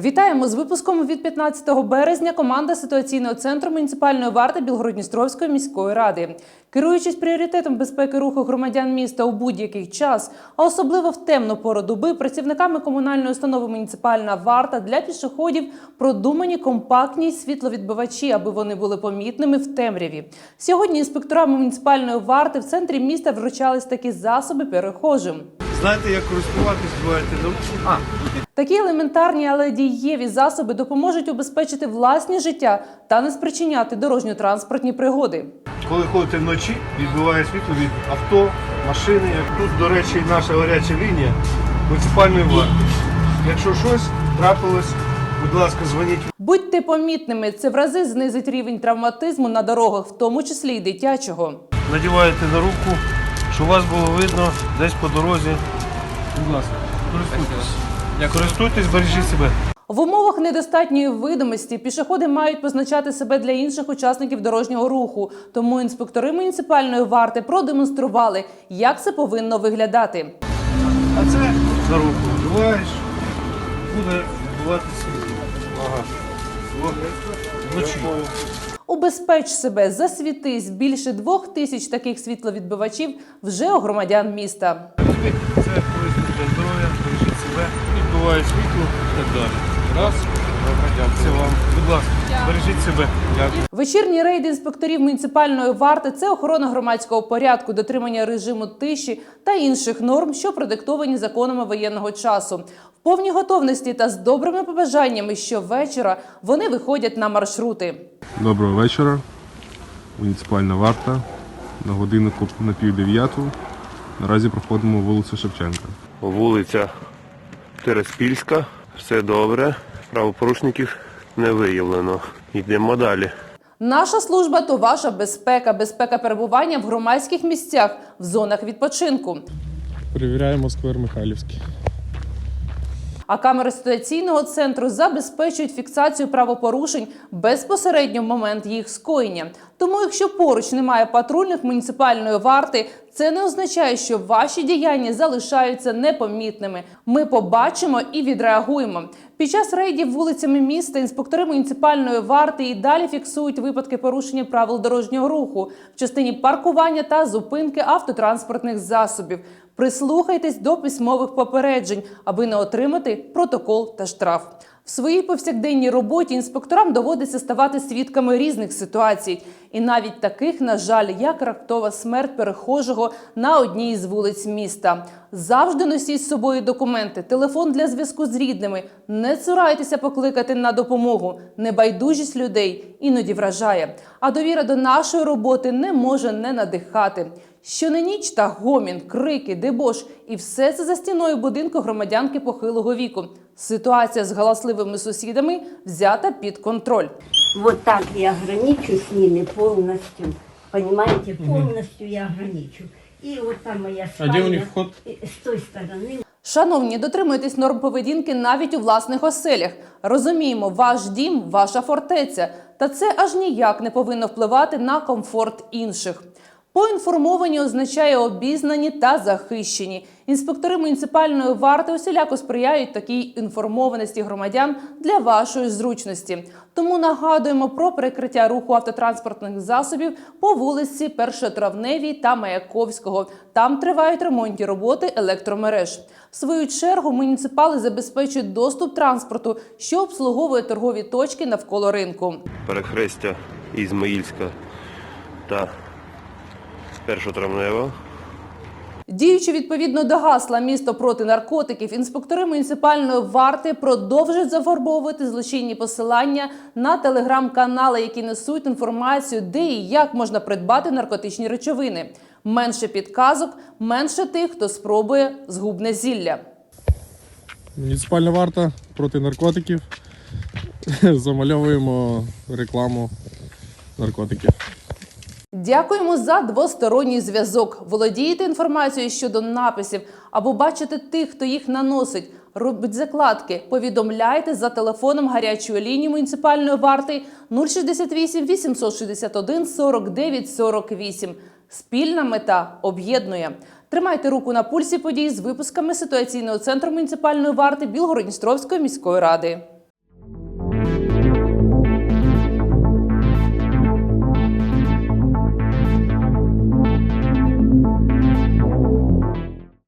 Вітаємо з випуском від 15 березня. Команда ситуаційного центру муніципальної варти Білгородністровської міської ради. Керуючись пріоритетом безпеки руху громадян міста у будь-який час, а особливо в темну пору доби, працівниками комунальної установи муніципальна варта для пішоходів продумані компактні світловідбивачі, аби вони були помітними в темряві. Сьогодні інспекторами муніципальної варти в центрі міста вручались такі засоби перехожим. Знаєте, як користуватись, буваєте навчені. А, Такі елементарні, але дієві засоби допоможуть убезпечити власні життя та не спричиняти дорожньо-транспортні пригоди. коли ходите вночі, відбиває світло від авто, машини. Як Тут, до речі, наша гаряча лінія муніципальної варти. Якщо щось трапилось, будь ласка, дзвоніть. Будьте помітними, це в рази знизить рівень травматизму на дорогах, в тому числі й дитячого. Надіваєте на руку, щоб вас було видно десь по дорозі. Будь ласка, користуйтесь. Користуйтесь, бережіть себе. В умовах недостатньої видимості пішоходи мають позначати себе для інших учасників дорожнього руху. Тому інспектори муніципальної варти продемонстрували, як це повинно виглядати. А це за руку вживаєш, буде бувати світло. Ага. Вночі. Убезпеч себе, засвітись. Більше двох тисяч таких світловідбивачів вже у громадян міста. Це корисно для здоров'я, себе, відбуває світло і так далі. Раз, це вам. Будь ласка, бережіть себе. Дякую. Вечірні рейди інспекторів муніципальної варти це охорона громадського порядку, дотримання режиму тиші та інших норм, що продиктовані законами воєнного часу. В повній готовності та з добрими побажаннями щовечора вони виходять на маршрути. Доброго вечора. Муніципальна варта. На годиннику на пів дев'яту. Наразі проходимо вулицю Шевченка. Вулиця Тереспільська, все добре. Правопорушників не виявлено. Йдемо далі. Наша служба то ваша безпека, безпека перебування в громадських місцях, в зонах відпочинку. Перевіряємо сквер Михайлівський. А камери ситуаційного центру забезпечують фіксацію правопорушень безпосередньо в момент їх скоєння. Тому, якщо поруч немає патрульних муніципальної варти, це не означає, що ваші діяння залишаються непомітними. Ми побачимо і відреагуємо. Під час рейдів вулицями міста інспектори муніципальної варти і далі фіксують випадки порушення правил дорожнього руху в частині паркування та зупинки автотранспортних засобів. Прислухайтесь до письмових попереджень, аби не отримати протокол та штраф. В своїй повсякденній роботі інспекторам доводиться ставати свідками різних ситуацій, і навіть таких, на жаль, як раптова смерть перехожого на одній із вулиць міста. Завжди носіть з собою документи, телефон для зв'язку з рідними. Не цурайтеся покликати на допомогу. Небайдужість людей іноді вражає. А довіра до нашої роботи не може не надихати. Що не ніч та гомін, крики, дебош, і все це за стіною будинку громадянки похилого віку. Ситуація з галасливими сусідами взята під контроль. Вот так я граничу с ними полностью. Понимаете, полностью я граничу. И вот там моя А спальня. где у них вход? С той стороны. Шановні, дотримуйтесь норм поведінки навіть у власних оселях. Розуміємо, ваш дім, ваша фортеця, та це аж ніяк не повинно впливати на комфорт інших. Поінформовані означає обізнані та захищені. Інспектори муніципальної варти усіляко сприяють такій інформованості громадян для вашої зручності. Тому нагадуємо про перекриття руху автотранспортних засобів по вулиці Першотравневій та Маяковського. Там тривають ремонтні роботи електромереж. В свою чергу муніципали забезпечують доступ транспорту, що обслуговує торгові точки навколо ринку. Перехрестя Ізмаїльська та Першотравнева. Діючи відповідно до гасла місто проти наркотиків, інспектори муніципальної варти продовжують зафарбовувати злочинні посилання на телеграм-канали, які несуть інформацію, де і як можна придбати наркотичні речовини. Менше підказок, менше тих, хто спробує згубне зілля. Муніципальна варта проти наркотиків. Замальовуємо рекламу наркотиків. Дякуємо за двосторонній зв'язок. Володієте інформацією щодо написів або бачите тих, хто їх наносить. Робіть закладки, повідомляйте за телефоном гарячої лінії муніципальної варти 068 861 49 48. Спільна мета об'єднує. Тримайте руку на пульсі подій з випусками ситуаційного центру муніципальної варти Білгородністровської міської ради.